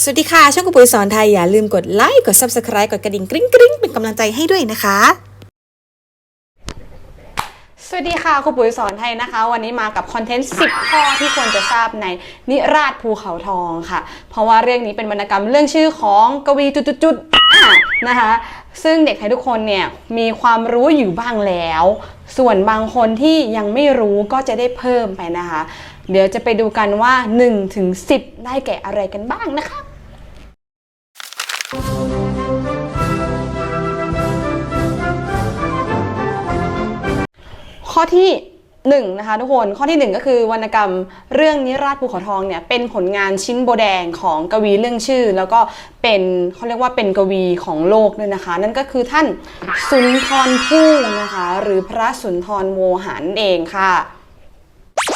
สวัสดีค่ะ ช่องกุปุ๋ยสอนไทย อย่าลืมกดไลค์ กด Subscribe กดกระดิ่งกริ๊งกริ๊งเป็นกำลังใจให้ด้วยนะคะ สวัสดีค่ะครูปุ๋ยสอนไทยนะคะ วันนี้มากับคอนเทนต์ 10 ข้อที่ควรจะทราบในนิราชภูเขาทองค่ะ เพราะว่าเรื่องนี้เป็นวรรณกรรมเรื่องชื่อของกวีจุดๆๆนะคะ ซึ่งเด็กไทยทุกคนเนี่ยมีความรู้อยู่บ้างแล้ว ส่วนบางคนที่ยังไม่รู้ก็จะได้เพิ่มไปนะคะ เดี๋ยวจะไปดูกันว่า1ถึง10 ได้แก่อะไรกันบ้างนะคะ ข้อที่1นงนะคะทุกคนข้อที่ 1 ก็คือวรรณกรรมเรื่องนิราชภูเขาทองเนี่ยเป็นผลงานชิ้นโบแดงของกวีเรื่องชื่อ แล้วก็เป็นเขาเรียกว่าเป็นกวีของโลกด้วยนะคะ นั่นก็คือท่านสุนทรภู่นะคะ หรือพระสุนทรโวหารนั่นเองค่ะ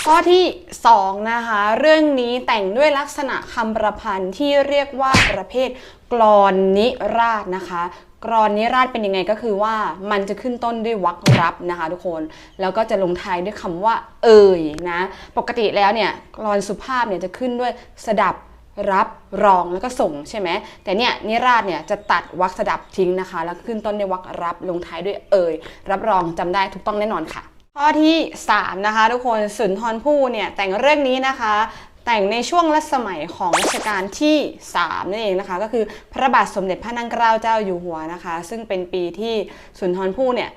ข้อที่ 2 นะคะ เรื่องนี้แต่งด้วยลักษณะคำประพันธ์ที่เรียกว่าประเภทกลอนนิราศนะคะ กรอนนิราศเป็นยังไงก็คือว่ามันจะขึ้นต้นด้วยวรรครับนะคะทุกคนแล้วก็จะลงท้ายด้วยคำว่า เอ่ยนะปกติแล้วเนี่ยกรอนสุภาพเนี่ยจะขึ้นด้วยสดับรับรองแล้วก็ส่งใช่ไหมแต่เนี่ยนิราศเนี่ยจะตัดวรรคสดับทิ้งนะคะ แล้วขึ้นต้นด้วยวรรครับ ลงท้ายด้วยเอ่ยรับรองจำได้ถูกต้องแน่นอนค่ะ ข้อที่ 3 นะคะ ทุกคนสุนทรภู่เนี่ยแต่งเรื่องนี้นะคะ แต่งในช่วงรัชสมัยของรัชกาลที่ 3 นั่นเองนะคะ ก็คือพระบาทสมเด็จพระนางเกล้าเจ้าอยู่หัวนะคะ ซึ่งเป็นปีที่สุนทรภู่เนี่ย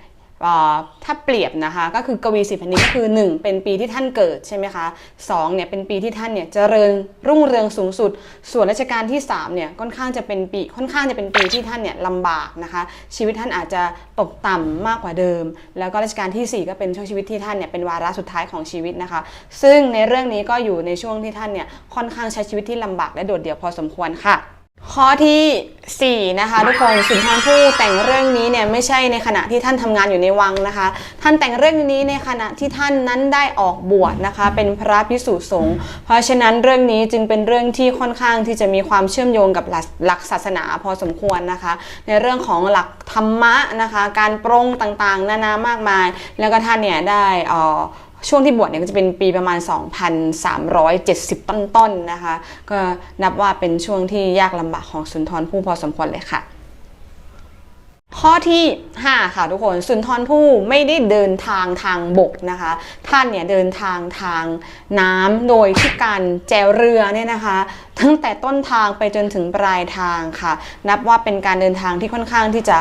ถ้าเปรียบนะคะก็คือกวีสิบแผ่นดินก็คือ 1 เป็นปีที่ท่านเกิดใช่ไหมคะ2เนี่ยเป็นปีที่ท่านเนี่ยเจริญรุ่งเรืองสูงสุด ส่วนรัชกาลที่3เนี่ยค่อนข้างจะเป็นปีค่อนข้างจะเป็นปีที่ท่านเนี่ยลำบากนะคะชีวิตท่านอาจจะตกต่ำมากกว่าเดิม แล้วก็รัชกาลที่ 4 ก็เป็นช่วงชีวิตที่ท่านเนี่ยเป็นวาระสุดท้ายของชีวิตนะคะ ซึ่งในเรื่องนี้ก็อยู่ในช่วงที่ท่านเนี่ยค่อนข้างใช้ชีวิตที่ลำบากและโดดเดี่ยวพอสมควรค่ะ ข้อทีสี่ 4 นะคะทุกคนสุนทรภู่แต่งเรื่องนี้เนี่ยไม่ใช่ในขณะที่ท่านทำงานอยู่ในวังนะคะ ท่านแต่งเรื่องนี้ในขณะที่ท่านนั้นได้ออกบวชนะคะ เป็นพระพิสุสงฆ์เพราะฉะนั้นเรื่องนี้จึงเป็นเรื่องที่ค่อนข้างที่จะมีความเชื่อมโยงกับหลักศาสนาพอสมควรนะคะ ในเรื่องของหลักธรรมะนะคะ การปรงต่างๆ นานามากมาย แล้วก็ท่านเนี่ยได้อ่อ ช่วงที่บวชเนี่ยก็จะเป็นปีประมาณ 2,370 ต้นๆนะคะ ก็นับว่าเป็นช่วงที่ยากลำบากของสุนทรภู่พอสมควรเลยค่ะ ข้อที่ 5 ค่ะทุกคนสุนทรภู่ไม่ได้เดินทางทางบกนะคะ ท่านเนี่ยเดินทางทางน้ำโดยที่การแจวเรือเนี่ยนะคะ ตั้งแต่ต้นทางไปจนถึงปลายทางค่ะ นับว่าเป็นการเดินทางที่ค่อนข้างที่จะ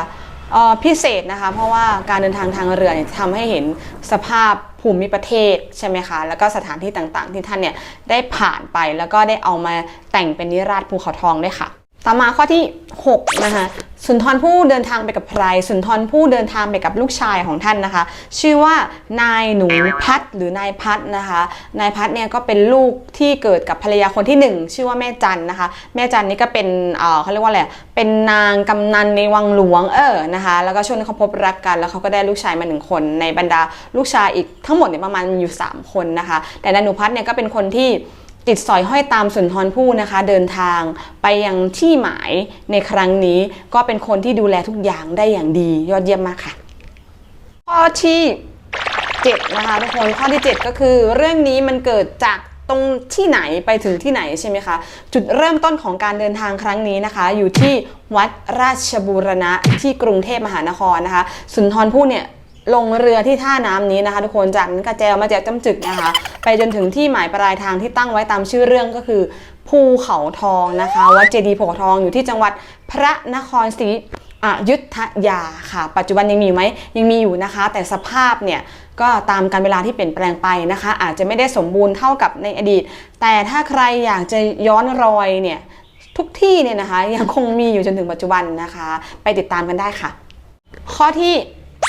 ออพิเศษนะคะ เพราะว่าการเดินทางทางเรือเนี่ยทำให้เห็นสภาพ ภูมิประเทศใช่ไหมคะ แล้วก็สถานที่ต่างๆ ที่ท่านเนี่ยได้ผ่านไปแล้วก็ได้เอามาแต่งเป็นนิราชภูเขาทองด้วยค่ะ ต่อมาข้อที่ 6 นะคะ สุนทรภู่เดินทางไปกับใคร สุนทรภู่เดินทางไปกับลูกชายของท่านนะคะ ชื่อว่านายหนูพัดหรือนายพัดนะคะ นายพัดเนี่ยก็เป็นลูกที่เกิดกับภรรยาคนที่ 1 ชื่อว่าแม่จันนะคะ แม่จันนี่ก็เป็นเเขาเรียกว่าอะไรเป็นนางกำนันในวังหลวงเออนะคะ แล้วก็ช่วงที่เขาพบรักกัน แล้วเขาก็ได้ลูกชายมาหนึ่งคน ในบรรดาลูกชายอีกทั้งหมดเนี่ยประมาณอยู่ 3 คนนะคะ แต่นายหนูพัดเนี่ยก็เป็นคนที่ ติดสอยห้อยตามสุนทรภู่นะคะ เดินทางไปยังที่หมายในครั้งนี้ก็เป็นคนที่ดูแลทุกอย่างได้อย่างดียอดเยี่ยมมากค่ะ ข้อที่7นะคะทุกคนข้อที่ 7 ก็คือ เรื่องนี้มันเกิดจากตรงที่ไหนไปถึงที่ไหนใช่ไหมคะ จุดเริ่มต้นของการเดินทางครั้งนี้นะคะ อยู่ที่วัดราชบูรณะที่กรุงเทพมหานครนะคะ สุนทรภู่เนี่ย ลงเรือที่ท่าน้ำนี้นะคะทุกคนจากนั้นกระแจวมาแจวจำจึกนะคะ ไปจนถึงที่หมายปลายทางที่ตั้งไว้ตามชื่อเรื่องก็คือ ภูเขาทองนะคะวัดเจดีย์ภูเขาทองอยู่ที่จังหวัดพระนครศรีอยุธยาค่ะ ปัจจุบันยังมีอยู่ไหมยังมีอยู่นะคะ แต่สภาพเนี่ยก็ตามการเวลาที่เปลี่ยนแปลงไปนะคะ อาจจะไม่ได้สมบูรณ์เท่ากับในอดีต แต่ถ้าใครอยากจะย้อนรอยเนี่ยทุกที่เนี่ยนะคะยังคงมีอยู่จนถึงปัจจุบันนะคะ ไปติดตามกันได้ค่ะ ข้อที่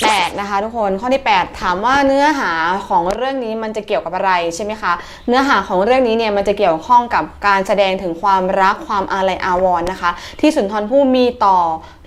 8นะคะทุกคนข้อที่ 8 ถามว่าเนื้อหาของเรื่องนี้มันจะเกี่ยวกับอะไรใช่ไหมคะเนื้อหาของเรื่องนี้เนี่ยมันจะเกี่ยวข้องกับการแสดงถึงความรักความอาลัยอาวรณ์นะคะ ที่สุนทรภู่มีต่อ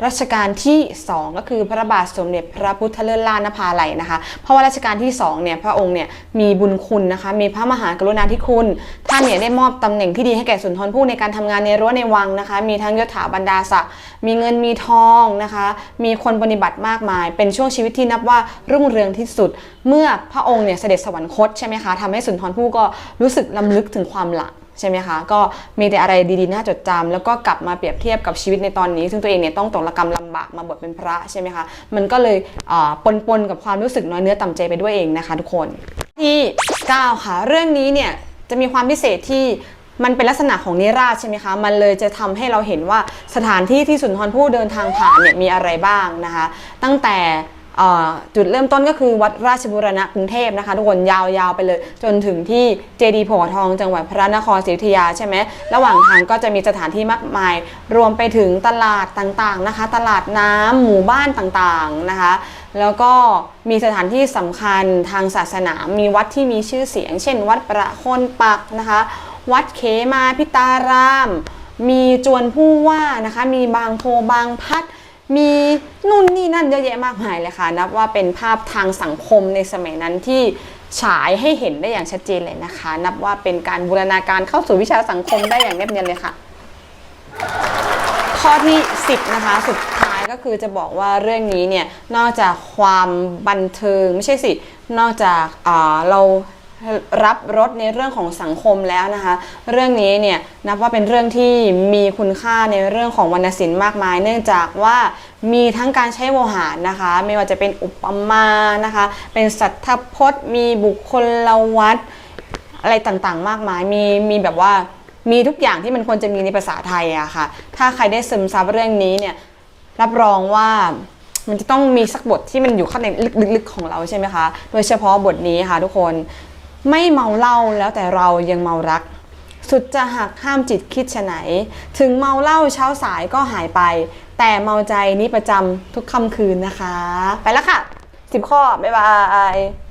รัชกาลที่ 2 ก็คือพระบาทสมเด็จพระพุทธเลิศล่านภาลัยนะคะ เพราะว่ารัชกาลที่2เนี่ยพระองค์เนี่ยมีบุญคุณนะคะ มีพระมหากรุณาธิคุณ ท่านเนี่ยได้มอบตำแหน่งที่ดีให้แก่สุนทรภู่ในการทำงานในรั้วในวังนะคะ มีทั้งยศถาบรรดาศักดิ์มีเงินมีทองนะคะ มีคนปฏิบัติมากมายเป็นช่วงชีวิตวิตที่นับว่ารุ่งเรืองที่สุด เมื่อพระองค์เนี่ยเสด็จสวรรคตใช่ไหมคะทำให้สุนทรภู่ก็รู้สึกลำลึกถึงความหลังใช่ไหมคะ ก็มีแต่อะไรดีๆ น่าจดจำแล้วก็กลับมาเปรียบเทียบกับชีวิตในตอนนี้ ซึ่งตัวเองเนี่ยต้องตกระกรรมลำบากมาบวชเป็นพระใช่ไหมคะ มันก็เลยอ่าปนๆกับความรู้สึกน้อยเนื้อต่ำใจไปด้วยเองนะคะทุกคน ที่ 9 ค่ะ เรื่องนี้เนี่ยจะมีความพิเศษที่มันเป็นลักษณะของนิราชใช่ไหมคะ มันเลยจะทำให้เราเห็นว่าสถานที่ที่สุนทรผู้เดินทางผ่านเนี่ยมีอะไรบ้างนะคะ ตั้งแต่ จุดเริ่มต้นก็คือวัดราชบุรณะกรุงเทพนะคะ ทุกคนยาวๆไปเลย จนถึงที่เจดีย์โพธทองจังหวัดพระนครศรีอยุธยาใช่ไหมระหว่างทางก็จะมีสถานที่มากมาย รวมไปถึงตลาดต่างๆนะคะ ตลาดน้ำหมู่บ้านต่างๆนะคะ แล้วก็มีสถานที่สำคัญทางศาสนา มีวัดที่มีชื่อเสียง เช่น วัดประโคนปักนะคะ วัดเขมาพิตาราม มีจวนผู้ว่านะคะ มีบางโพบางพัด มีนู่นนี่นั่นเยอะแยะมากมายเลยค่ะ นับว่าเป็นภาพทางสังคมในสมัยนั้นที่ฉายให้เห็นได้อย่างชัดเจนเลยนะคะ นับว่าเป็นการบูรณาการเข้าสู่วิชาสังคมได้อย่างแนบเนียนเลยค่ะ ข้อที่ 10 นะคะ สุดท้ายก็คือจะบอกว่าเรื่องนี้เนี่ย นอกจากความบันเทิงไม่ใช่สิ นอกจากเรา รับรสในเรื่องของสังคมแล้วนะคะ เรื่องนี้เนี่ยนับว่าเป็นเรื่องที่มีคุณค่าในเรื่องของวรรณศิลป์มากมาย เนื่องจากว่ามีทั้งการใช้โวหารนะคะ ไม่ว่าจะเป็นอุปมานะคะ เป็นสัทธพจน์ มีบุคคลลวัตอะไรต่างๆ มากมาย มีมีแบบว่ามีทุกอย่างที่มันควรจะมีในภาษาไทยอะค่ะ ถ้าใครได้ซึมซับเรื่องนี้เนี่ยรับรองว่ามันจะต้องมีสักบทที่มันอยู่ข้างในลึกๆของเราใช่ไหมคะ โดยเฉพาะบทนี้ค่ะทุกคน ไม่เมาเหล้าแล้วแต่เรายังเมารัก สุดจะหักห้ามจิตคิดฉะไหน ถึงเมาเหล้าเช้าสายก็หายไป แต่เมาใจนี้ประจำทุกค่ำคืนนะคะ ไปแล้วค่ะ 10 ข้อ บ๊ายบาย